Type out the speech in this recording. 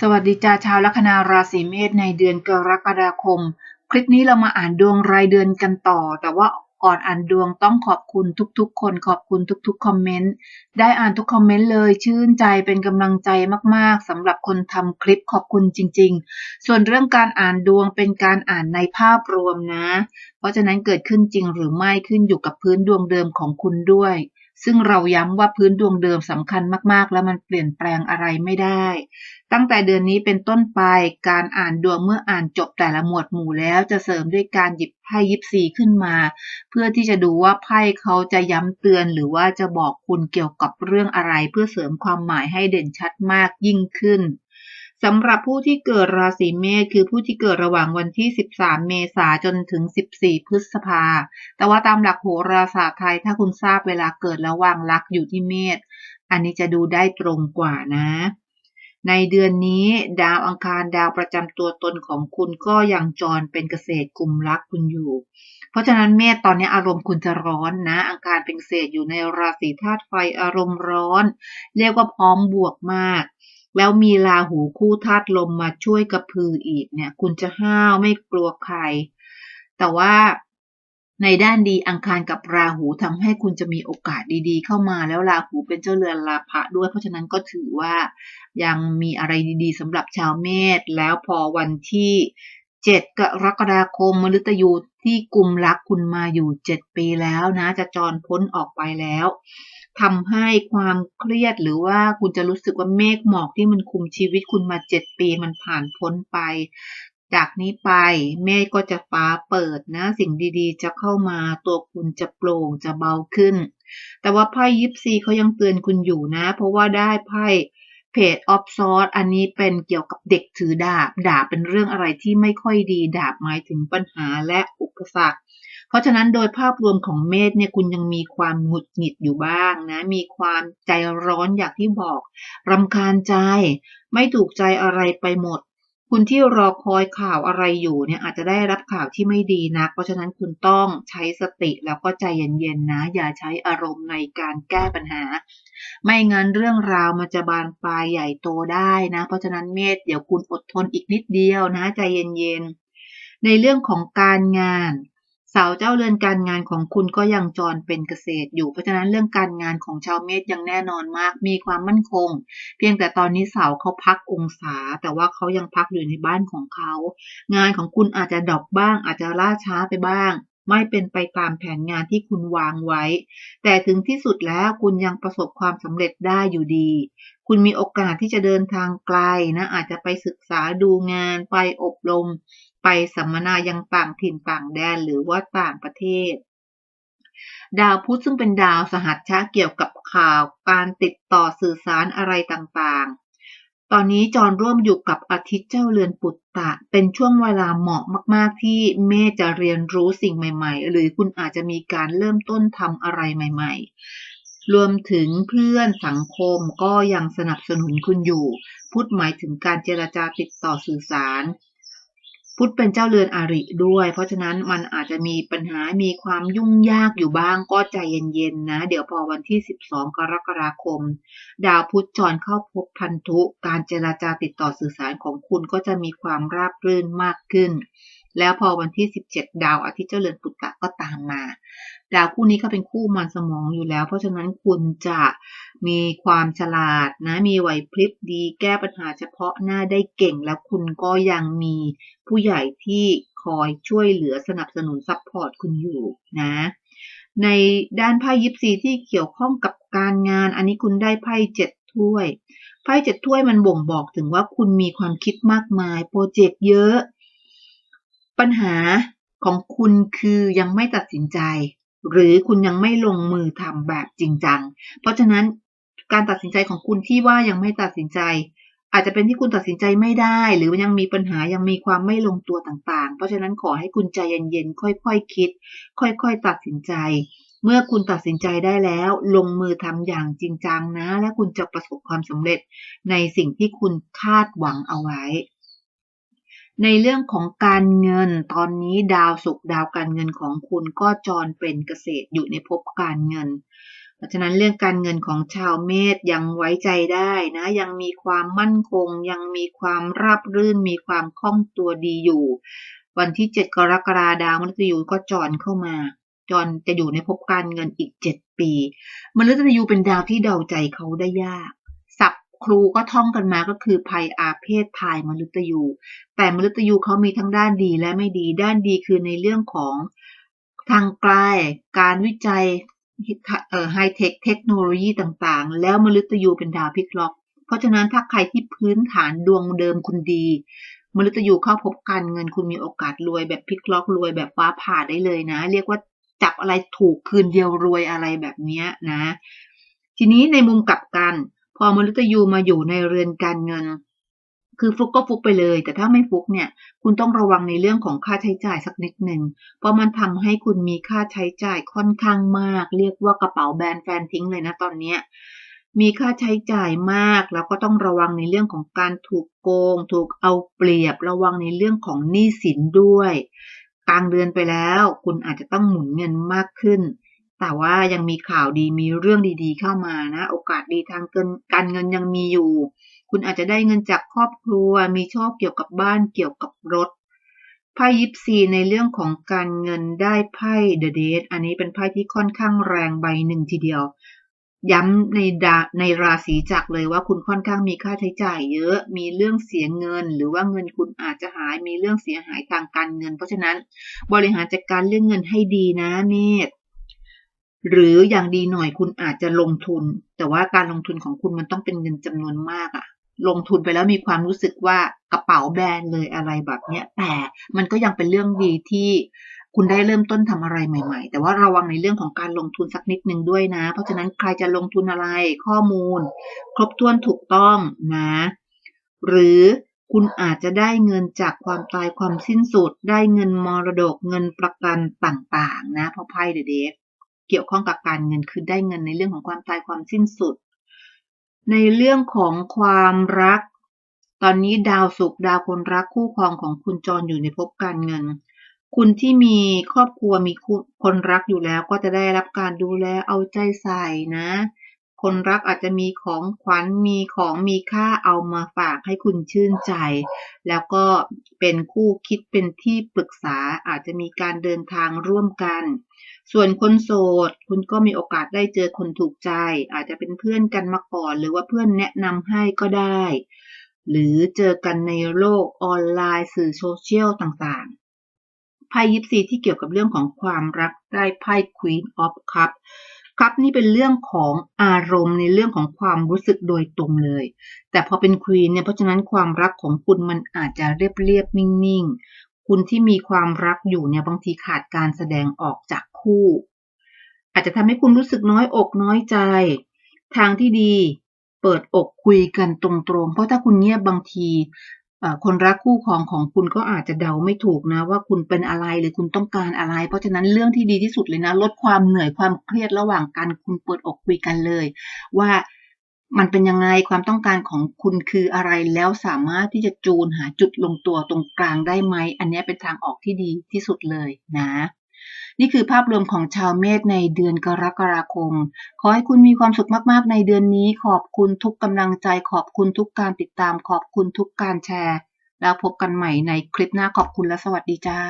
สวัสดีจ้าชาวลัคนาราศีเมษในเดือนกรกฎาคม คลิปนี้เรามาอ่านดวงรายเดือนกันต่อ แต่ว่าก่อนอ่านดวงต้องขอบคุณทุกๆ คนขอบคุณทุกๆคอมเมนต์ได้อ่านทุกคอมเมนต์เลยชื่นใจเป็นกำลังใจมากๆสำหรับคนทำคลิปขอบคุณจริง ๆ ส่วนเรื่องการอ่านดวงเป็นการอ่านในภาพรวมนะ เพราะฉะนั้นเกิดขึ้นจริงหรือไม่ขึ้นอยู่กับพื้นดวงเดิมของคุณด้วย ซึ่งเราย้ำว่าพื้นดวงเดิมสำคัญมากๆ แล้วมันเปลี่ยนแปลงอะไรไม่ได้ ตั้งแต่เดือนนี้เป็นต้นไปการอ่านดวงเมื่ออ่านจบแต่ละหมวดหมู่แล้วจะเสริมด้วยการหยิบไพ่ยิปซีขึ้นมา เพื่อที่จะดูว่าไพ่เขาจะย้ำเตือนหรือว่าจะบอกคุณเกี่ยวกับเรื่องอะไร เพื่อเสริมความหมายให้เด่นชัดมากยิ่งขึ้น สำหรับผู้ที่เกิดราศีเมษคือผู้ที่เกิดระหว่างวันที่ 13 เมษาจนถึง 14 พฤษภา แต่ว่าตามหลักโหราศาสตร์ไทยถ้าคุณทราบเวลาเกิดระหว่างลักอยู่ที่เมษ อันนี้จะดูได้ตรงกว่านะ ในเดือนนี้ดาวอังคารดาวประจำตัวตนของคุณก็ยังจรเป็นเกษตรกลุ่มรักคุณอยู่ เพราะฉะนั้นเมษตอนนี้อารมณ์คุณจะร้อนนะ อังคารเป็นเกษตรอยู่ในราศีธาตุไฟอารมณ์ร้อน เรียกว่าพร้อมบวกมาก แล้วมีราหูคู่ธาตุลมมาช่วยกระพืออีกเนี่ย คุณจะห้าวไม่กลัวใคร แต่ว่าในด้านดีอังคารกับราหูทำให้คุณจะมีโอกาสดีๆ เข้ามาแล้วราหูเป็นเจ้าเรือนลาภะด้วย เพราะฉะนั้นก็ถือว่ายังมีอะไรดีๆสำหรับชาวเมษแล้วพอวันที่ 7 กรกฎาคมมฤตยูที่กลุ่มรักคุณมาอยู่ 7 ปีแล้วนะจะจรพ้นออกไปแล้ว ทำให้ความเครียดหรือว่าคุณจะรู้สึกว่าเมฆหมอกที่มันคุมชีวิตคุณมา7ปีมันผ่านพ้นไป จากนี้ไปเมฆก็จะฟ้าเปิดนะ สิ่งดีๆ จะเข้ามาตัวคุณจะโปร่งจะเบาขึ้น แต่ว่าไพ่ยิปซีเขายังเตือนคุณอยู่นะ เพราะว่าได้ไพ่เพจออฟซอร์อันนี้เป็นเกี่ยวกับเด็กถือดาบ ดาบเป็นเรื่องอะไรที่ไม่ค่อยดี ดาบหมายถึงปัญหาและอุปสรรค ราะฉะนั้นโดยภาพรวมของเมษเนี่ยคุณยังมีความหงุดหงิดอยู่บ้างนะ มีความใจร้อนอย่างที่บอกรำคาญใจ ไม่ถูกใจอะไรไปหมด คุณที่รอคอยข่าวอะไรอยู่เนี่ยอาจจะได้รับข่าวที่ไม่ดีนะเพราะฉะนั้นคุณต้องใช้สติแล้วก็ใจเย็นๆนะ อย่าใช้อารมณ์ในการแก้ปัญหา ไม่งั้นเรื่องราวมันจะบานปลายใหญ่โตได้นะ เพราะฉะนั้นเมษเดี๋ยวคุณอดทนอีกนิดเดียวนะ ใจเย็นๆในเรื่องของการงาน เสาเจ้าเรือนการงานของคุณก็ยังจรเป็นเกษตรอยู่ เพราะฉะนั้นเรื่องการงานของชาวเมษยังแน่นอนมาก มีความมั่นคง เพียงแต่ตอนนี้เสาเขาพักองศา แต่ว่าเขายังพักอยู่ในบ้านของเขา งานของคุณอาจจะดรอปบ้าง อาจจะล่าช้าไปบ้าง ไม่เป็นไปตามแผนงานที่คุณวางไว้ แต่ถึงที่สุดแล้วคุณยังประสบความสำเร็จได้อยู่ดี คุณมีโอกาสที่จะเดินทางไกลนะ อาจจะไปศึกษาดูงาน ไปอบรม ไปสัมมนายังต่างถิ่นต่างแดนหรือว่าต่างประเทศ ดาวพุธซึ่งเป็นดาวสหัชชะเกี่ยวกับข่าว การติดต่อสื่อสารอะไรต่างๆ ตอนนี้จอนร่วมอยู่กับอาทิตย์เจ้าเรือนปุตตะ เป็นช่วงเวลาเหมาะมาก ๆ ที่เมษจะเรียนรู้สิ่งใหม่ ๆ หรือคุณอาจจะมีการเริ่มต้นทำอะไรใหม่ ๆ รวมถึงเพื่อนสังคมก็ยังสนับสนุนคุณอยู่พูดหมายถึงการเจรจาติดต่อสื่อสาร พุธเป็นเจ้าเรือนอาริด้วย เพราะฉะนั้นมันอาจจะมีปัญหา มีความยุ่งยากอยู่บ้าง ก็ใจเย็นๆนะ เดี๋ยวพอวันที่ 12 กรกฎาคม ดาวพุธจรเข้าพบพันธุ การเจราจาติดต่อสื่อสารของคุณก็จะมีความราบรื่นมากขึ้น แล้วพอวันที่ 17 ดาวอาทิตย์เจ้าเรือนปุตตะก็ตามมา ดาวคู่นี้เขาเป็นคู่มันสมองอยู่แล้ว เพราะฉะนั้นคุณจะ มีความฉลาดนะมีไหวพริบดี แก้ปัญหาเฉพาะหน้าได้เก่ง แล้วคุณก็ยังมีผู้ใหญ่ที่คอยช่วยเหลือสนับสนุนซัพพอร์ตคุณอยู่นะในด้านไพ่ยิปซีที่เกี่ยวข้องกับการงาน อันนี้คุณได้ไพ่เจ็ดถ้วย ไพ่เจ็ดถ้วยมันบ่งบอกถึงว่าคุณมีความคิดมากมาย โปรเจกต์เยอะ ปัญหาของคุณคือยังไม่ตัดสินใจ หรือคุณยังไม่ลงมือทำแบบจริงจัง เพราะฉะนั้น การตัดสินใจของคุณที่ว่ายังไม่ตัดสินใจ อาจจะเป็นที่คุณตัดสินใจไม่ได้ หรือยังมีปัญหายังมีความไม่ลงตัวต่างๆ เพราะฉะนั้นขอให้คุณใจเย็นๆค่อยๆคคิด ค่อยๆตัดสินใจ เมื่อคุณตัดสินใจได้แล้ว ลงมือทำอย่างจริงจังนะ และคุณจะประสบความสำเร็จในสิ่งที่คุณคาดหวังเอาไว้ในเรื่องของการเงินตอนนี้ดาวศุกร์ดาวการเงินของคุณก็จรเป็นเกษตรอยู่ในภพการเงิน ราะฉะนั้นเรื่องการเงินของชาวเมษยังไว้ใจได้นะ ยังมีความมั่นคง ยังมีความราบรื่น มีความคล่องตัวดีอยู่ วันที่ 7 กรกฎาคมดาวมฤตยูก็จรเข้ามา จรจะอยู่ในภพการเงินอีก 7 ปีมฤตยูเป็นดาวที่เดาใจเขาได้ยากศัพท์ครูก็ท่องกันมาก็คือภัยอาเพศทายมฤตยู แต่มฤตยูเขามีทั้งด้านดีและไม่ดี ด้านดีคือในเรื่องของทางไกลการวิจัย ไฮเทคเทคโนโลยีต่างๆ แล้วมฤตยูเป็นดาวพลิกล็อก เพราะฉะนั้นถ้าใครที่พื้นฐานดวงเดิมคุณดี มฤตยูเข้าพบการเงินคุณมีโอกาสรวยแบบพลิกล็อกรวยแบบฟ้าผ่าได้เลยนะ เรียกว่าจับอะไรถูกคืนเดียวรวยอะไรแบบนี้นะ ทีนี้ในมุมกลับกัน พอมฤตยูมาอยู่ในเรือนการเงิน คือฟุกก็ฟุกไปเลย แต่ถ้าไม่ฟุกเนี่ย คุณต้องระวังในเรื่องของค่าใช้จ่ายสักนิดหนึ่ง เพราะมันทำให้คุณมีค่าใช้จ่ายค่อนข้างมาก เรียกว่ากระเป๋าแบนแฟนทิ้งเลยนะตอนนี้มีค่าใช้จ่ายมาก แล้วก็ต้องระวังในเรื่องของการถูกโกง ถูกเอาเปรียบ ระวังในเรื่องของหนี้สินด้วยกลางเดือนไปแล้ว คุณอาจจะต้องหมุนเงินมากขึ้น แต่ว่ายังมีข่าวดีมีเรื่องดีๆเข้ามานะ โอกาสดีทางการเงินยังมีอยู่ คุณอาจจะได้เงินจากครอบครัว มีโชคเกี่ยวกับบ้านเกี่ยวกับรถไพ่ยิปซีในเรื่องของการเงินได้ไพ่เดอะเดทอันนี้เป็นไพ่ที่ค่อนข้างแรงใบหนึ่งทีเดียว ย้ำในดาในราศีจักเลยว่าคุณค่อนข้างมีค่าใช้จ่ายเยอะ มีเรื่องเสียเงิน หรือว่าเงินคุณอาจจะหาย มีเรื่องเสียหายทางการเงิน เพราะฉะนั้นบริหารจัดการเรื่องเงินให้ดีนะเมษหรืออย่างดีหน่อยคุณอาจจะลงทุน แต่ว่าการลงทุนของคุณมันต้องเป็นเงินจำนวนมากอะ ลงทุนไปแล้วมีความรู้สึกว่ากระเป๋าแบนเลยอะไรแบบเนี้ย แต่มันก็ยังเป็นเรื่องดีที่คุณได้เริ่มต้นทำอะไรใหม่ ๆ แต่ว่าระวังในเรื่องของการลงทุนสักนิดนึงด้วยนะ เพราะฉะนั้นใครจะลงทุนอะไรข้อมูล ครบถ้วนถูกต้องนะ หรือคุณอาจจะได้เงินจากความตายความสิ้นสุด ได้เงินมรดกเงินประกันต่างๆ นะเพราะไพ่เดเดฟเกี่ยวข้องกับการเงินคือได้เงินในเรื่องของความตายความสิ้นสุด ในเรื่องของความรัก ตอนนี้ดาวสุขดาวคนรักคู่ครองของคุณจรอยู่ในภพการเงิน คุณที่มีครอบครัวมีคนรักอยู่แล้วก็จะได้รับการดูแลเอาใจใส่นะ คนรักอาจจะมีของขวัญมีของมีค่าเอามาฝากให้คุณชื่นใจ แล้วก็เป็นคู่คิดเป็นที่ปรึกษาอาจจะมีการเดินทางร่วมกัน ส่วนคนโสด คุณก็มีโอกาสได้เจอคนถูกใจ อาจจะเป็นเพื่อนกันมาก่อน หรือว่าเพื่อนแนะนำให้ก็ได้ หรือเจอกันในโลกออนไลน์สื่อโซเชียลต่างๆไพ่ยิปซีที่เกี่ยวกับเรื่องของความรักได้ไพ่ Queen of Cup ครับนี่เป็นเรื่องของอารมณ์ในเรื่องของความรู้สึกโดยตรงเลย แต่พอเป็นควีนเนี่ยเพราะฉะนั้นความรักของคุณมันอาจจะเรียบเรียบนิ่งๆ คุณที่มีความรักอยู่เนี่ยบางทีขาดการแสดงออกจากคู่ อาจจะทำให้คุณรู้สึกน้อยอกน้อยใจ ทางที่ดีเปิดอกคุยกันตรงๆ เพราะถ้าคุณเงียบบางที คนรักคู่ครองของคุณก็อาจจะเดาไม่ถูกนะ ว่าคุณเป็นอะไรหรือคุณต้องการอะไร เพราะฉะนั้นเรื่องที่ดีที่สุดเลยนะ ลดความเหนื่อยความเครียดระหว่างกันคุณเปิดอกคุยกันเลย ว่ามันเป็นยังไงความต้องการของคุณคืออะไรแล้วสามารถที่จะจูนหาจุดลงตัวตรงกลางได้ไหม อันนี้เป็นทางออกที่ดีที่สุดเลยนะ นี่คือภาพรวมของชาวเมษในเดือนกรกฎาคม ขอให้คุณมีความสุขมากๆ ในเดือนนี้ ขอบคุณทุกกำลังใจ ขอบคุณทุกการติดตาม ขอบคุณทุกการแชร์ แล้วพบกันใหม่ในคลิปหน้าขอบคุณและสวัสดีจ้า